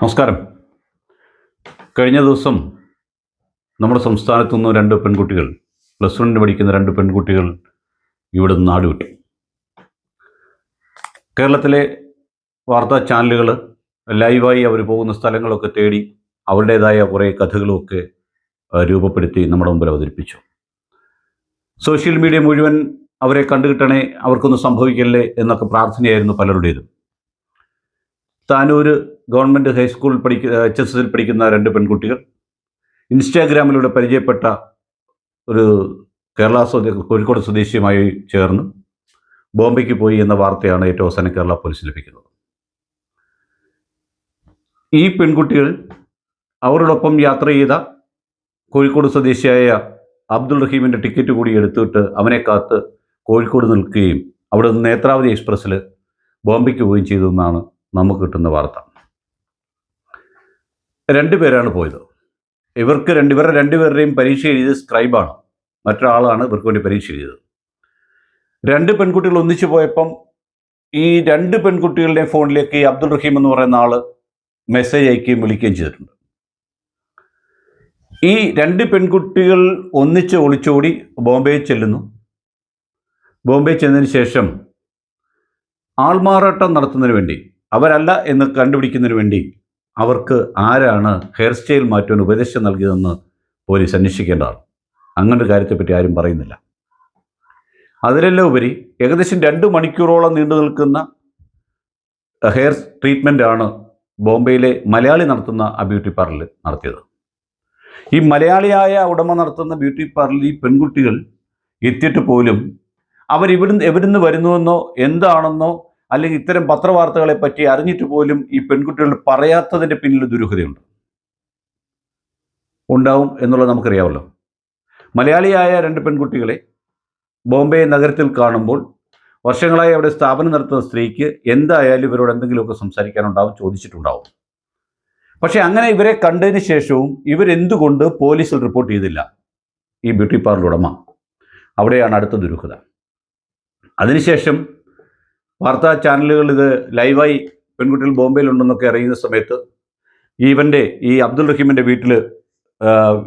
നമസ്കാരം. കഴിഞ്ഞ ദിവസം നമ്മുടെ സംസ്ഥാനത്തു നിന്ന് രണ്ട് പെൺകുട്ടികൾ പ്ലസ് വണ്ണിന് പഠിക്കുന്ന രണ്ട് പെൺകുട്ടികൾ ഇവിടെ നിന്ന് നാടുവിട്ടു. കേരളത്തിലെ വാർത്താ ചാനലുകൾ ലൈവായി അവർ പോകുന്ന സ്ഥലങ്ങളൊക്കെ തേടി അവരുടേതായ കുറേ കഥകളുമൊക്കെ രൂപപ്പെടുത്തി നമ്മുടെ മുമ്പിൽ അവതരിപ്പിച്ചു. സോഷ്യൽ മീഡിയ മുഴുവൻ അവരെ കണ്ടുകിട്ടണേ അവർക്കൊന്നും സംഭവിക്കല്ലേ എന്നൊക്കെ പ്രാർത്ഥനയായിരുന്നു പലരുടേതും. താനൂർ ഗവൺമെന്റ് ഹൈസ്കൂളിൽ പഠിക്കുന്ന എച്ച് എസ് എസിൽ പഠിക്കുന്ന രണ്ട് പെൺകുട്ടികൾ. ഇൻസ്റ്റാഗ്രാമിലൂടെ പരിചയപ്പെട്ട ഒരു കേരള സ്വദേ കോഴിക്കോട് സ്വദേശിയുമായി ചേർന്ന് ബോംബെക്ക് പോയി എന്ന വാർത്തയാണ് ഏറ്റവും അവസാനം കേരള പോലീസ് ലഭിക്കുന്നത്. ഈ പെൺകുട്ടികൾ അവരോടൊപ്പം യാത്ര ചെയ്ത കോഴിക്കോട് സ്വദേശിയായ അബ്ദുൾ റഹീമിന്റെ ടിക്കറ്റ് കൂടി എടുത്തിട്ട് അവനെ കാത്ത് കോഴിക്കോട് നിൽക്കുകയും അവിടെ നിന്ന് നേത്രാവതി എക്സ്പ്രസ്സിൽ ബോംബെക്ക് പോവുകയും ചെയ്തു എന്നാണ് നമുക്ക് കിട്ടുന്ന വാർത്ത. രണ്ടുപേരാണ് പോയത്. ഇവർക്ക് രണ്ട് ഇവരുടെ രണ്ടുപേരുടെയും പരീക്ഷ എഴുതിയത് സ്ക്രൈബാണ് മറ്റൊരാളാണ് ഇവർക്ക് വേണ്ടി പരീക്ഷ എഴുതിയത്. രണ്ട് പെൺകുട്ടികൾ ഒന്നിച്ചു പോയപ്പം ഈ രണ്ട് പെൺകുട്ടികളുടെ ഫോണിലേക്ക് അബ്ദുൾ റഹീം എന്ന് പറയുന്ന ആൾ മെസ്സേജ് അയക്കുകയും വിളിക്കുകയും ചെയ്തിട്ടുണ്ട്. ഈ രണ്ട് പെൺകുട്ടികൾ ഒന്നിച്ച് ഒളിച്ചോടി ബോംബെയിൽ ചെല്ലുന്നു. ബോംബെ ചെന്നതിന് ശേഷം ആൾമാറാട്ടം നടത്തുന്നതിന് വേണ്ടി അവരല്ല എന്ന് കണ്ടുപിടിക്കുന്നതിന് വേണ്ടി അവർക്ക് ആരാണ് ഹെയർ സ്റ്റൈൽ മാറ്റുവാൻ ഉപദേശം നൽകിയതെന്ന് പോലീസ് അന്വേഷിക്കേണ്ടതാണ്. അങ്ങനൊരു കാര്യത്തെപ്പറ്റി ആരും പറയുന്നില്ല. അതിലെല്ലാം ഉപരി ഏകദേശം രണ്ട് മണിക്കൂറോളം നീണ്ടു നിൽക്കുന്ന ഹെയർ ട്രീറ്റ്മെന്റ് ആണ് ബോംബെയിലെ മലയാളി നടത്തുന്ന ആ ബ്യൂട്ടി പാർലറിൽ നടത്തിയത്. ഈ മലയാളിയായ ഉടമ നടത്തുന്ന ബ്യൂട്ടി പാർലറിൽ ഈ പെൺകുട്ടികൾ എത്തിയിട്ട് പോലും അവരിവിടുന്ന് എവിടുന്ന് വരുന്നുവെന്നോ എന്താണെന്നോ അല്ലെങ്കിൽ ഇത്തരം പത്രവാർത്തകളെ പറ്റി അറിഞ്ഞിട്ട് പോലും ഈ പെൺകുട്ടികൾ പറയാത്തതിന്റെ പിന്നിൽ ദുരൂഹതയുണ്ട്. ഉണ്ടാവും എന്നുള്ളത് നമുക്കറിയാമല്ലോ. മലയാളിയായ രണ്ട് പെൺകുട്ടികളെ ബോംബെ നഗരത്തിൽ കാണുമ്പോൾ വർഷങ്ങളായി അവിടെ സ്ഥാപനം നടത്തുന്ന സ്ത്രീക്ക് എന്തായാലും ഇവരോട് എന്തെങ്കിലുമൊക്കെ സംസാരിക്കാനുണ്ടാവും ചോദിച്ചിട്ടുണ്ടാവും. പക്ഷേ അങ്ങനെ ഇവരെ കണ്ടതിന് ശേഷവും ഇവരെന്തുകൊണ്ട് പോലീസിൽ റിപ്പോർട്ട് ചെയ്തില്ല? ഈ ബ്യൂട്ടി പാർലർ ഉടമ. അവിടെയാണ് അടുത്ത ദുരൂഹത. അതിനുശേഷം വാർത്താ ചാനലുകൾ ഇത് ലൈവായി പെൺകുട്ടികൾ ബോംബെയിലുണ്ടെന്നൊക്കെ അറിയുന്ന സമയത്ത് ഇവന്റെ ഈ അബ്ദുൾ റഹീമിന്റെ വീട്ടിൽ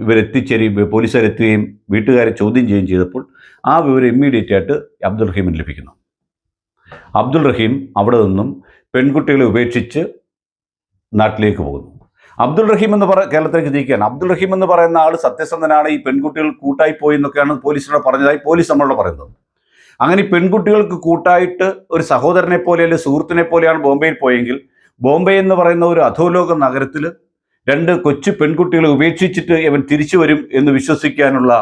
ഇവരെത്തിച്ചേരി പോലീസുകാരെത്തുകയും വീട്ടുകാരെ ചോദ്യം ചെയ്യുകയും ചെയ്തപ്പോൾ ആ വിവരം ഇമ്മീഡിയറ്റ് ആയിട്ട് അബ്ദുൾ റഹീമിന് ലഭിക്കുന്നു. അബ്ദുൾ റഹീം അവിടെ നിന്നും പെൺകുട്ടികളെ ഉപേക്ഷിച്ച് നാട്ടിലേക്ക് പോകുന്നു. അബ്ദുൾ റഹീം എന്ന് പറ കേരളത്തിലേക്ക് തിരിക്കുകയാണ്. അബ്ദുൾ റഹീം എന്ന് പറയുന്ന ആൾ സത്യസന്ധനാണ് ഈ പെൺകുട്ടികൾ കൂട്ടായി പോയി എന്നൊക്കെയാണ് പോലീസിനോട് പറഞ്ഞതായി പോലീസ് നമ്മളോട് പറയുന്നത്. അങ്ങനെ പെൺകുട്ടികൾക്ക് കൂട്ടായിട്ട് ഒരു സഹോദരനെ പോലെ അല്ലെങ്കിൽ സുഹൃത്തിനെ പോലെയാണ് ബോംബെയിൽ പോയെങ്കിൽ ബോംബെ എന്ന് പറയുന്ന ഒരു അധോലോക നഗരത്തിൽ രണ്ട് കൊച്ചു പെൺകുട്ടികളെ ഉപേക്ഷിച്ചിട്ട് ഇവൻ തിരിച്ചു വരും എന്ന് വിശ്വസിക്കാനുള്ള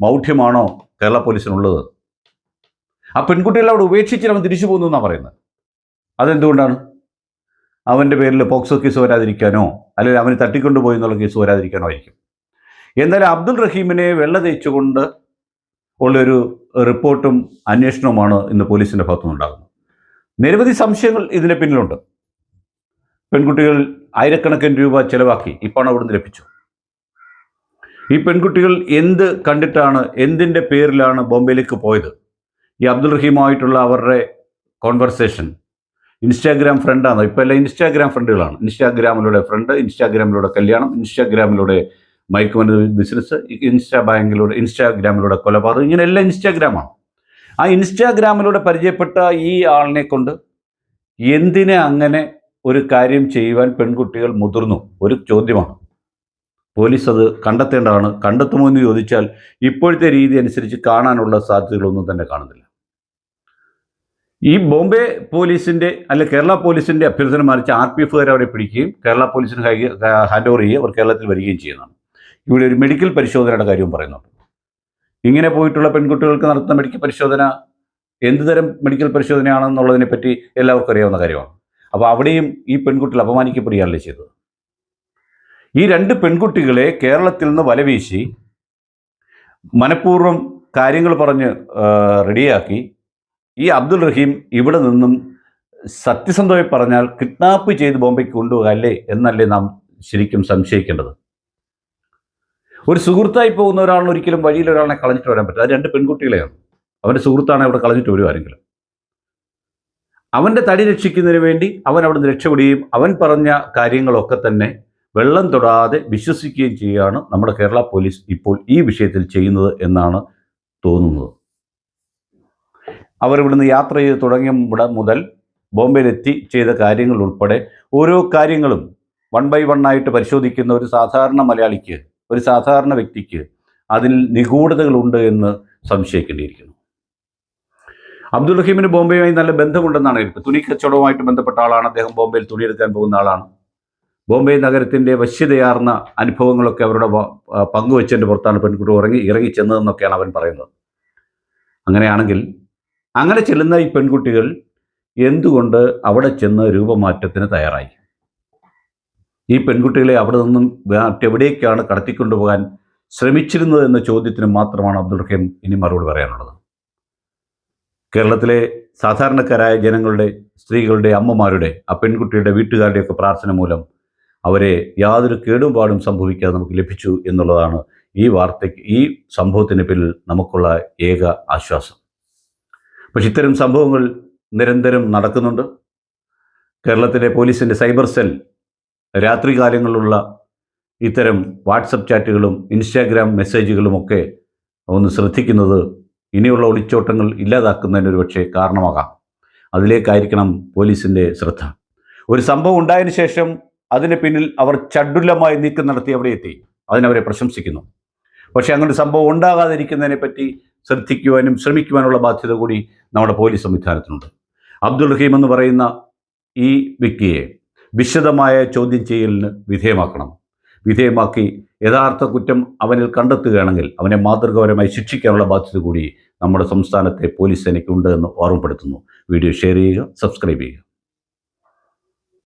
മൗഢ്യമാണോ കേരള പോലീസിനുള്ളത്? ആ പെൺകുട്ടികളെ അവിടെ ഉപേക്ഷിച്ചിട്ട് അവൻ തിരിച്ചു പോകുന്നു എന്നാണ് പറയുന്നത്. അതെന്തുകൊണ്ടാണ്? അവന്റെ പേരിൽ പോക്സോ കേസ് വരാതിരിക്കാനോ അല്ലെങ്കിൽ അവന് തട്ടിക്കൊണ്ടുപോയി എന്നുള്ള കേസ് വരാതിരിക്കാനോ ആയിരിക്കും. എന്തായാലും അബ്ദുൾ റഹീമിനെ വെള്ള തേച്ചുകൊണ്ട് ഉള്ളൊരു റിപ്പോർട്ടും അന്വേഷണവുമാണ് ഇന്ന് പോലീസിന്റെ ഭാഗത്തുനിന്നുണ്ടാകുന്നത്. നിരവധി സംശയങ്ങൾ ഇതിന്റെ പിന്നിലുണ്ട്. പെൺകുട്ടികൾ ആയിരക്കണക്കിന് രൂപ ചിലവാക്കി ഈ പണം അവിടുന്ന് ലഭിച്ചു. ഈ പെൺകുട്ടികൾ എന്ത് കണ്ടിട്ടാണ് എന്തിന്റെ പേരിലാണ് ബോംബെയിലേക്ക് പോയത്? ഈ അബ്ദുൾ റഹീമുമായിട്ടുള്ള അവരുടെ കോൺവെർസേഷൻ ഇൻസ്റ്റാഗ്രാം ഫ്രണ്ടാണ് ഇപ്പോൾ എല്ലാം ഇൻസ്റ്റാഗ്രാം ഫ്രണ്ടുകളാണ് ഇൻസ്റ്റാഗ്രാമിലൂടെ ഫ്രണ്ട് ഇൻസ്റ്റാഗ്രാമിലൂടെ കല്യാണം ഇൻസ്റ്റാഗ്രാമിലൂടെ മയക്കുമരുന്ന് ബിസിനസ് ഇൻസ്റ്റാ ബാങ്കിലൂടെ ഇൻസ്റ്റാഗ്രാമിലൂടെ കൊലപാതകം ഇങ്ങനെയെല്ലാം ഇൻസ്റ്റാഗ്രാമാണ്. ആ ഇൻസ്റ്റാഗ്രാമിലൂടെ പരിചയപ്പെട്ട ഈ ആളിനെ കൊണ്ട് എന്തിനെ അങ്ങനെ ഒരു കാര്യം ചെയ്യുവാൻ പെൺകുട്ടികൾ മുതിർന്നു? ഒരു ചോദ്യമാണ്. പോലീസ് അത് കണ്ടെത്തേണ്ടതാണ്. കണ്ടെത്തുമോ എന്ന് ചോദിച്ചാൽ ഇപ്പോഴത്തെ രീതി അനുസരിച്ച് കാണാനുള്ള സാധ്യതകളൊന്നും തന്നെ കാണുന്നില്ല. ഈ ബോംബെ പോലീസിന്റെ അല്ല കേരള പോലീസിന്റെ അഭ്യർത്ഥന മാനിച്ച് ആർ പി എഫുകാർ അവരെ പിടിക്കുകയും കേരള പോലീസിന് ഹാൻഡ് ഓവർ ചെയ്യുകയും അവർ കേരളത്തിൽ വരികയും ചെയ്യുന്നതാണ്. ഇവിടെ ഒരു മെഡിക്കൽ പരിശോധനയുടെ കാര്യവും പറയുന്നുണ്ട്. ഇങ്ങനെ പോയിട്ടുള്ള പെൺകുട്ടികൾക്ക് നടത്തുന്ന മെഡിക്കൽ പരിശോധന എന്തുതരം മെഡിക്കൽ പരിശോധനയാണെന്നുള്ളതിനെ പറ്റി എല്ലാവർക്കും അറിയാവുന്ന കാര്യമാണ്. അപ്പോൾ അവിടെയും ഈ പെൺകുട്ടികൾ അപമാനിക്കപ്പെടുകയല്ലേ ചെയ്തത്? ഈ രണ്ട് പെൺകുട്ടികളെ കേരളത്തിൽ നിന്ന് വലവീശി മനഃപൂർവം കാര്യങ്ങൾ പറഞ്ഞ് റെഡിയാക്കി ഈ അബ്ദുൾ റഹീം ഇവിടെ നിന്നും സത്യസന്ധമായി പറഞ്ഞാൽ കിഡ്നാപ്പ് ചെയ്ത് ബോംബെക്ക് കൊണ്ടുപോകല്ലേ എന്നല്ലേ നാം ശരിക്കും സംശയിക്കേണ്ടത്? ഒരു സുഹൃത്തായി പോകുന്ന ഒരാളിന് ഒരിക്കലും വഴിയിൽ ഒരാളിനെ കളഞ്ഞിട്ട് വരാൻ പറ്റില്ല. അത് രണ്ട് പെൺകുട്ടികളെയാണ്. അവന്റെ സുഹൃത്താണ് അവിടെ കളഞ്ഞിട്ട് വരും ആരെങ്കിലും. അവന്റെ തടി രക്ഷിക്കുന്നതിന് വേണ്ടി അവൻ അവിടെ നിന്ന് രക്ഷപ്പെടുകയും അവൻ പറഞ്ഞ കാര്യങ്ങളൊക്കെ തന്നെ വെള്ളം തൊടാതെ വിശ്വസിക്കുകയും ചെയ്യുകയാണ് നമ്മുടെ കേരള പോലീസ് ഇപ്പോൾ ഈ വിഷയത്തിൽ ചെയ്യുന്നത് എന്നാണ് തോന്നുന്നത്. അവരിവിടുന്ന് യാത്ര ചെയ്ത് തുടങ്ങിയ മുതൽ ബോംബെയിലെത്തി ചെയ്ത കാര്യങ്ങൾ ഉൾപ്പെടെ ഓരോ കാര്യങ്ങളും വൺ ബൈ വൺ ആയിട്ട് പരിശോധിക്കുന്ന ഒരു സാധാരണ മലയാളിക്ക് ഒരു സാധാരണ വ്യക്തിക്ക് അതിൽ നിഗൂഢതകളുണ്ട് എന്ന് സംശയിക്കേണ്ടിയിരിക്കുന്നു. അബ്ദുൾ റഹീമിന് ബോംബെയുമായി നല്ല ബന്ധമുണ്ടെന്നാണ് എനിക്ക് തുണി കച്ചവടവുമായിട്ട് ബന്ധപ്പെട്ട ആളാണ്. അദ്ദേഹം ബോംബെയിൽ തുണിയെടുക്കാൻ പോകുന്ന ആളാണ്. ബോംബെ നഗരത്തിന്റെ വശ്യതയാർന്ന അനുഭവങ്ങളൊക്കെ അവരുടെ പങ്കുവെച്ചതിന്റെ പുറത്താണ് പെൺകുട്ടി ഇറങ്ങി ചെന്നതെന്നൊക്കെയാണ് അവൻ പറയുന്നത്. അങ്ങനെയാണെങ്കിൽ അങ്ങനെ ചെല്ലുന്ന ഈ പെൺകുട്ടികൾ എന്തുകൊണ്ട് അവിടെ ചെന്ന് രൂപമാറ്റത്തിന് തയ്യാറായി? ഈ പെൺകുട്ടികളെ അവിടെ നിന്നും മറ്റെവിടേക്കാണ് കടത്തിക്കൊണ്ടുപോകാൻ ശ്രമിച്ചിരുന്നത് എന്ന ചോദ്യത്തിന് മാത്രമാണ് അബ്ദുൾ റഹീം ഇനി മറുപടി പറയാനുള്ളത്. കേരളത്തിലെ സാധാരണക്കാരായ ജനങ്ങളുടെ സ്ത്രീകളുടെ അമ്മമാരുടെ ആ പെൺകുട്ടിയുടെ വീട്ടുകാരുടെയൊക്കെ പ്രാർത്ഥന മൂലം അവരെ യാതൊരു കേടുപാടും സംഭവിക്കാതെ നമുക്ക് ലഭിച്ചു എന്നുള്ളതാണ് ഈ വാർത്തയ്ക്ക് ഈ സംഭവത്തിന് പിന്നിൽ നമുക്കുള്ള ഏക ആശ്വാസം. പക്ഷെ ഇത്തരം സംഭവങ്ങൾ നിരന്തരം നടക്കുന്നുണ്ട്. കേരളത്തിലെ പോലീസിന്റെ സൈബർ സെൽ രാത്രികാലങ്ങളിലുള്ള ഇത്തരം വാട്സപ്പ് ചാറ്റുകളും ഇൻസ്റ്റാഗ്രാം മെസ്സേജുകളുമൊക്കെ ഒന്ന് ശ്രദ്ധിക്കുന്നത് ഇനിയുള്ള ഒളിച്ചോട്ടങ്ങൾ ഇല്ലാതാക്കുന്നതിന് ഒരു പക്ഷേ കാരണമാകാം. അതിലേക്കായിരിക്കണം പോലീസിന്റെ ശ്രദ്ധ. ഒരു സംഭവം ഉണ്ടായതിനു ശേഷം അതിന് പിന്നിൽ അവർ ചടുലമായി നീക്കം നടത്തി അവിടെ എത്തി. അതിനവരെ പ്രശംസിക്കുന്നു. പക്ഷേ അങ്ങനെ സംഭവം ഉണ്ടാകാതിരിക്കുന്നതിനെ പറ്റി ശ്രദ്ധിക്കുവാനും ശ്രമിക്കുവാനുള്ള ബാധ്യത കൂടി നമ്മുടെ പോലീസ് സംവിധാനത്തിനുണ്ട്. അബ്ദുൾ റഹീം എന്ന് പറയുന്ന ഈ വ്യക്തിയെ വിശദമായ ചോദ്യം ചെയ്യലിന് വിധേയമാക്കണം. വിധേയമാക്കി യഥാർത്ഥ കുറ്റം അവനിൽ കണ്ടെത്തുകയാണെങ്കിൽ അവനെ മാതൃകാപരമായി ശിക്ഷിക്കാനുള്ള ബാധ്യത കൂടി നമ്മുടെ സംസ്ഥാനത്തെ പോലീസ് സേനയ്ക്കുണ്ട് എന്ന് ഓർമ്മപ്പെടുത്തുന്നു. വീഡിയോ ഷെയർ ചെയ്യുക സബ്സ്ക്രൈബ് ചെയ്യുക.